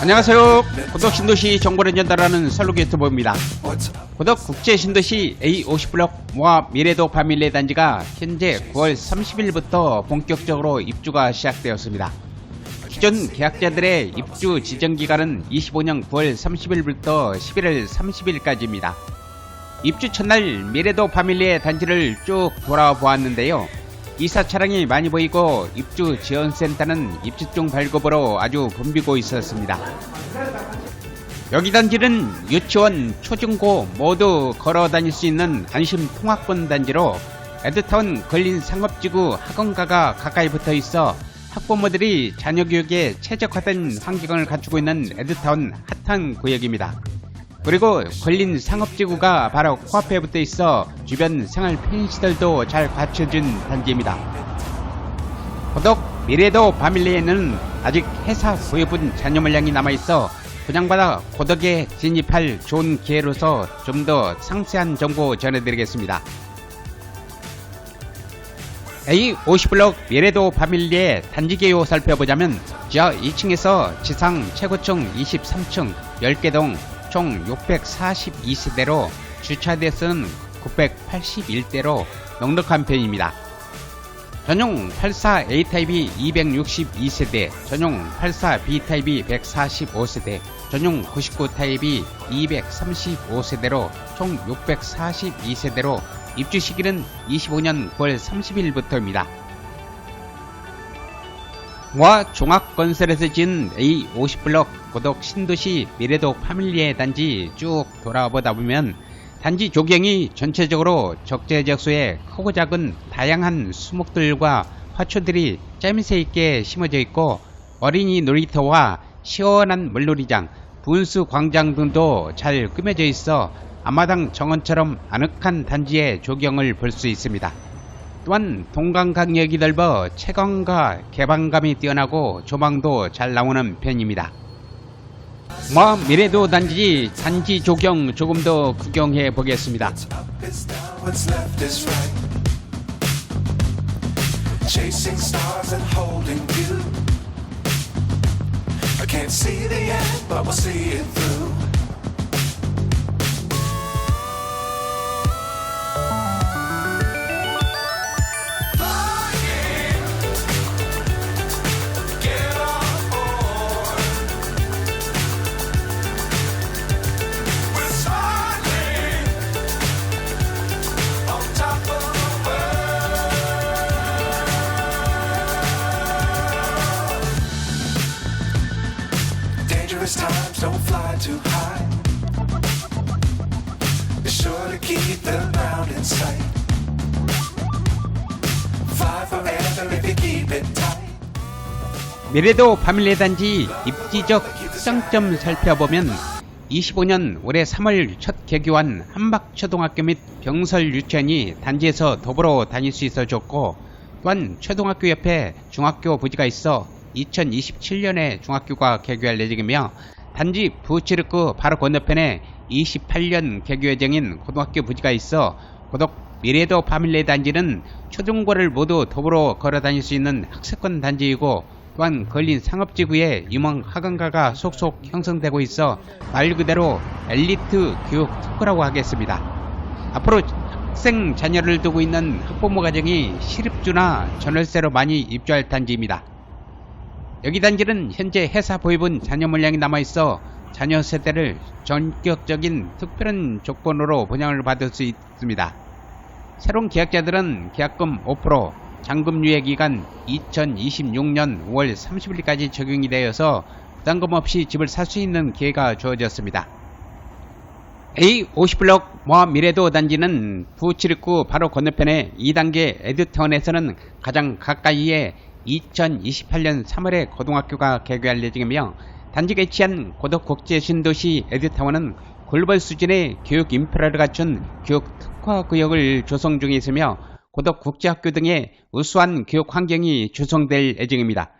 안녕하세요. 고덕 신도시 정보를 전달하는 유튜버입니다. 고덕 국제 신도시 A50블록 모아 미래도 파밀리 단지가 현재 9월 30일부터 본격적으로 입주가 시작되었습니다. 기존 계약자들의 입주 지정 기간은 25년 9월 30일부터 11월 30일까지입니다. 입주 첫날 미래도 파밀리의 단지를 쭉 돌아보았는데요. 이사 차량이 많이 보이고 입주 지원센터는 입주중 발급으로 아주 붐비고 있었습니다. 여기 단지는 유치원, 초중고 모두 걸어 다닐 수 있는 안심 통학권 단지로 에드타운 걸린 상업지구 학원가가 가까이 붙어 있어 학부모들이 자녀 교육에 최적화된 환경을 갖추고 있는 에드타운 핫한 구역입니다. 그리고 걸린 상업지구가 바로 코앞에 붙어 있어 주변 생활 편의시설도 잘 갖춰진 단지입니다. 고덕 미래도 바밀리에는 아직 회사 구입은 잔여 물량이 남아있어 분양받아 고덕에 진입할 좋은 기회로서 좀 더 상세한 정보 전해드리겠습니다. A50블록 미래도 파밀리의 단지 개요 살펴보자면 지하 2층에서 지상 최고층 23층 10개동 총 642세대로 주차 대수는 981대로 넉넉한 편입니다. 전용 84A 타입이 262세대, 전용 84B 타입이 145세대, 전용 99 타입이 235세대로 총 642세대로 입주 시기는 25년 9월 30일부터입니다. 와 종합건설에서 지은 A50블록 고덕 신도시 미래도 파밀리의 단지 쭉 돌아보다 보면 단지 조경이 전체적으로 적재적소에 크고 작은 다양한 수목들과 화초들이 짜임새 있게 심어져 있고 어린이 놀이터와 시원한 물놀이장, 분수 광장 등도 잘 꾸며져 있어 앞마당 정원처럼 아늑한 단지의 조경을 볼 수 있습니다. 또한 동강강역이 넓어 채광과 개방감이 뛰어나고 조망도 잘 나오는 편입니다. 뭐 미래도 단지 단지 조경 조금 더 구경해 보겠습니다. Dangerous times don't fly too high. Be sure to keep the ground in sight. Fly forever if you keep it tight. 미래도 파밀리 단지 입지적 특장점 살펴보면 25년 올해 3월 첫 개교한 한박초등학교 및 병설 유치원이 단지에서 더불어 다닐 수 있어 좋고 또한 초등학교 옆에 중학교 부지가 있어 2027년에 중학교가 개교할 예정이며 단지 부치르크 바로 건너편에 28년 개교 예정인 고등학교 부지가 있어 고덕 미래도 파밀리 단지는 초중고를 모두 더불어 걸어 다닐 수 있는 학습권 단지이고 또한 걸린 상업지구에 유망 학원가가 속속 형성되고 있어 말 그대로 엘리트 교육 특구라고 하겠습니다. 앞으로 학생 자녀를 두고 있는 학부모 가정이 실입주나 전월세로 많이 입주할 단지입니다. 여기 단지는 현재 회사 보입은 자녀 물량이 남아있어 자녀 세대를 전격적인 특별한 조건으로 분양을 받을 수 있습니다. 새로운 계약자들은 계약금 5%, 잔금 유예 기간 2026년 5월 30일까지 적용이 되어서 부담금 없이 집을 살 수 있는 기회가 주어졌습니다. A50블록 모아 미래도 단지는 부치르구 바로 건너편에 2단계 에드타운에서는 가장 가까이에 2028년 3월에 고등학교가 개교할 예정이며 단지가 위치한 고덕 국제 신도시 에드타운은 글로벌 수준의 교육 인프라를 갖춘 교육 특화 구역을 조성 중에 있으며 고덕 국제학교 등의 우수한 교육 환경이 조성될 예정입니다.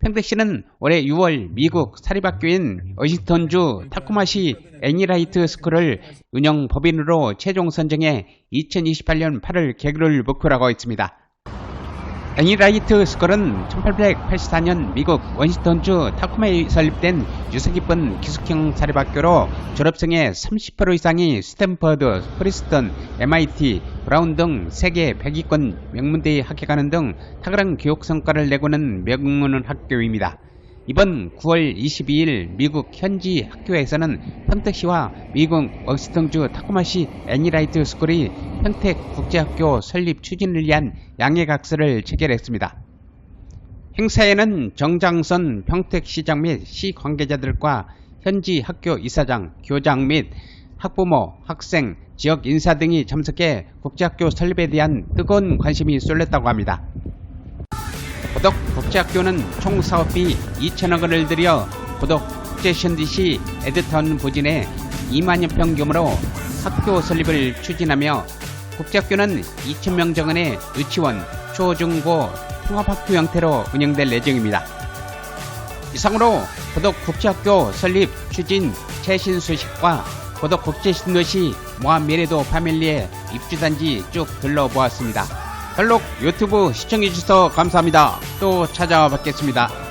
평택시는 올해 6월 미국 사립학교인 워싱턴주 타코마시 애니라이트 스쿨을 운영 법인으로 최종 선정해 2028년 8월 개교를 목표로 하고 있습니다. 애니라이트 스컬은 1884년 미국 원시턴주 타코마에 설립된 유서 깊은 기숙형 사립학교로 졸업생의 30% 이상이 스탠퍼드, 프리스턴, MIT, 브라운 등 세계 100위권 명문대에 합격하는 등 탁월한 교육 성과를 내고는 명문 학교입니다. 이번 9월 22일 미국 현지 학교에서는 평택시와 미국 워싱턴주 타코마시 애니라이트 스쿨이 평택 국제학교 설립 추진을 위한 양해각서를 체결했습니다. 행사에는 정장선 평택시장 및 시 관계자들과 현지 학교 이사장, 교장 및 학부모, 학생, 지역 인사 등이 참석해 국제학교 설립에 대한 뜨거운 관심이 쏠렸다고 합니다. 고덕 국제학교는 총 사업비 2천억 원을 들여 고덕 국제션디시 에드턴 부진에 2만여 평 규모로 학교 설립을 추진하며 국제학교는 2천명 정원의 유치원, 초, 중, 고 통합학교 형태로 운영될 예정입니다. 이상으로 고덕 국제학교 설립 추진 최신 소식과 고덕 국제신도시 모함 미래도 파밀리의 입주단지 쭉 둘러보았습니다. 별록 유튜브 시청해주셔서 감사합니다. 또 찾아와 뵙겠습니다.